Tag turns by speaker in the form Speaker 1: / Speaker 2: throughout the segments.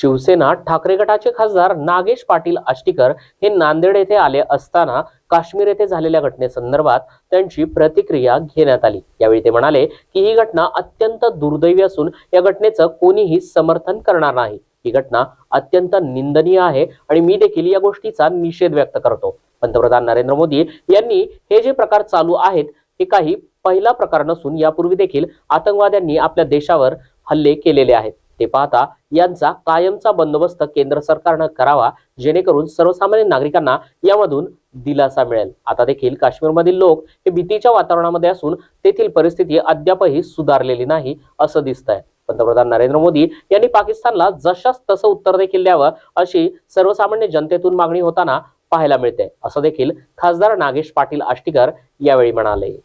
Speaker 1: शिवसेना ठाकरे गटाचे खासदार नागेश पाटील आष्टीकर हे नांदेड येथे आले असताना काश्मीर येथे झालेल्या घटनेसंदर्भात त्यांची प्रतिक्रिया घेण्यात आली. यावेळी ते म्हणाले की ही घटना अत्यंत दुर्दैवी असून या घटनेचं कोणीही समर्थन करणार नाही. ही घटना अत्यंत निंदनीय आहे आणि मी देखील या गोष्टीचा निषेध व्यक्त करतो. पंतप्रधान नरेंद्र मोदी यांनी हे जे प्रकार चालू आहेत हे काही पहिला प्रकार नसून यापूर्वी देखील आतंकवाद्यांनी आपल्या देशावर हल्ले केलेले आहेत. ते पाहता यांचा कायमचा बंदोबस्त केंद्र सरकारनं करावा जेणेकरून सर्वसामान्य नागरिकांना यामधून दिलासा मिळेल. आता देखील काश्मीरमधील लोक हे भीतीच्या वातावरणामध्ये असून तेथील परिस्थिती अद्यापही सुधारलेली नाही असं दिसतंय. पंतप्रधान नरेंद्र मोदी यांनी पाकिस्तानला जशास तसं उत्तर देखील द्यावं अशी सर्वसामान्य जनतेतून मागणी होताना पाहायला मिळते. असं देखील खासदार नागेश पाटील आष्टीकर यावेळी म्हणाले.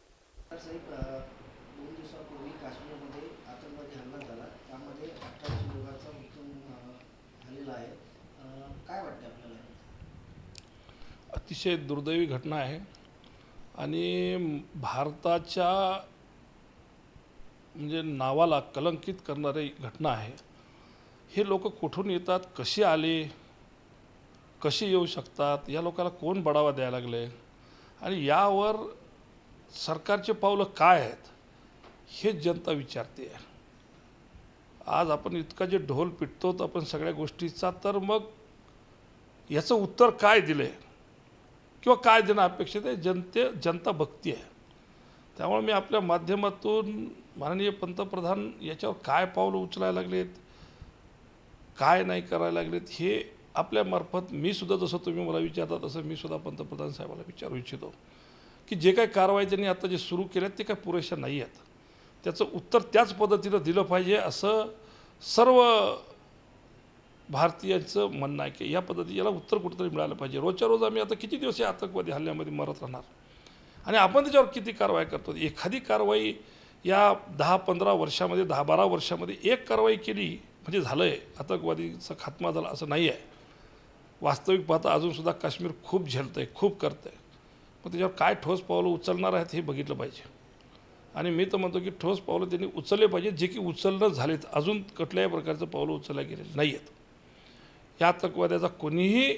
Speaker 2: अतिशय दुर्दैवी घटना आहे. आणि भारताच्या म्हणजे नावाला कलंकित करणारी घटना आहे. हे लोक कुठून येतात कसे आले कसे येऊ शकतात या लोकांना कोण बढावा द्यायला लागले? आणि यावर सरकारचे पावलं काय आहेत हे जनता विचारते. आज आपण इतका जे ढोल पिटतो आपण सगळ्या गोष्टीचा तर मग याचं उत्तर काय दिलं? आहे किंवा काय देणं अपेक्षित आहे? जनते जनता भक्ती आहे. त्यामुळे मी आपल्या माध्यमातून माननीय पंतप्रधान याच्यावर काय पावलं उचलायला लागलेत? काय नाही करायला लागलेत? हे आपल्यामार्फत मी सुद्धा जसं तुम्ही मला विचारता तसं मी सुद्धा पंतप्रधान साहेबाला विचारू इच्छितो की जे काही कारवाई त्यांनी आता जे सुरू केल्यात ते काय पुरेशा नाही आहेत. त्याचं उत्तर त्याच पद्धतीनं दिलं पाहिजे असं सर्व भारतीयांचं म्हणणं आहे की या पद्धती याला उत्तर कुठंतरी मिळालं पाहिजे. रोजच्या रोज आम्ही आता किती दिवस या आतंकवादी हल्ल्यामध्ये मरत राहणार? आणि आपण त्याच्यावर किती कारवाई करतो? एखादी कारवाई या दहा पंधरा वर्षामध्ये दहा बारा वर्षामध्ये एक कारवाई केली म्हणजे झालं आहे आतंकवादीचा खात्मा झाला असं नाही आहे. वास्तविक पाहता अजूनसुद्धा काश्मीर खूप झेलतं आहे खूप करतं आहे मग त्याच्यावर काय ठोस पावलं उचलणार आहेत हे बघितलं पाहिजे. आणि मी तर म्हणतो की ठोस पावलं त्यांनी उचलले पाहिजे जे की उचलणं झालेत. अजून कुठल्याही प्रकारचं पावलं उचलल्या गेलेलं नाही आहेत ह्या आतंकवाद्याचा कोणीही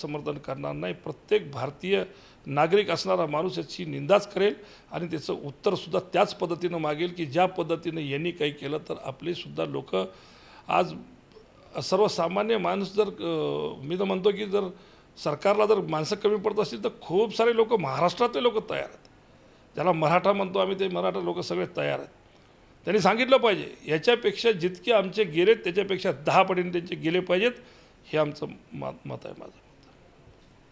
Speaker 2: समर्थन करणार नाही. प्रत्येक भारतीय नागरिक असणारा माणूस याची निंदाच करेल आणि त्याचं उत्तरसुद्धा त्याच पद्धतीनं मागेल की ज्या पद्धतीनं यांनी काही केलं तर आपलेसुद्धा लोक आज सर्वसामान्य माणूस जर मी तर म्हणतो की जर सरकारला जर माणसं कमी पडत असतील तर खूप सारे लोक महाराष्ट्रातले लोक तयार आहेत. ज्याला मराठा म्हणतो आम्ही ते मराठा लोक सगळे तयार आहेत. त्यांनी सांगितलं पाहिजे याच्यापेक्षा जितके आमचे गेलेत त्याच्यापेक्षा दहा पटीने त्यांचे गेले पाहिजेत. हे आमचं मत मत आहे माझं.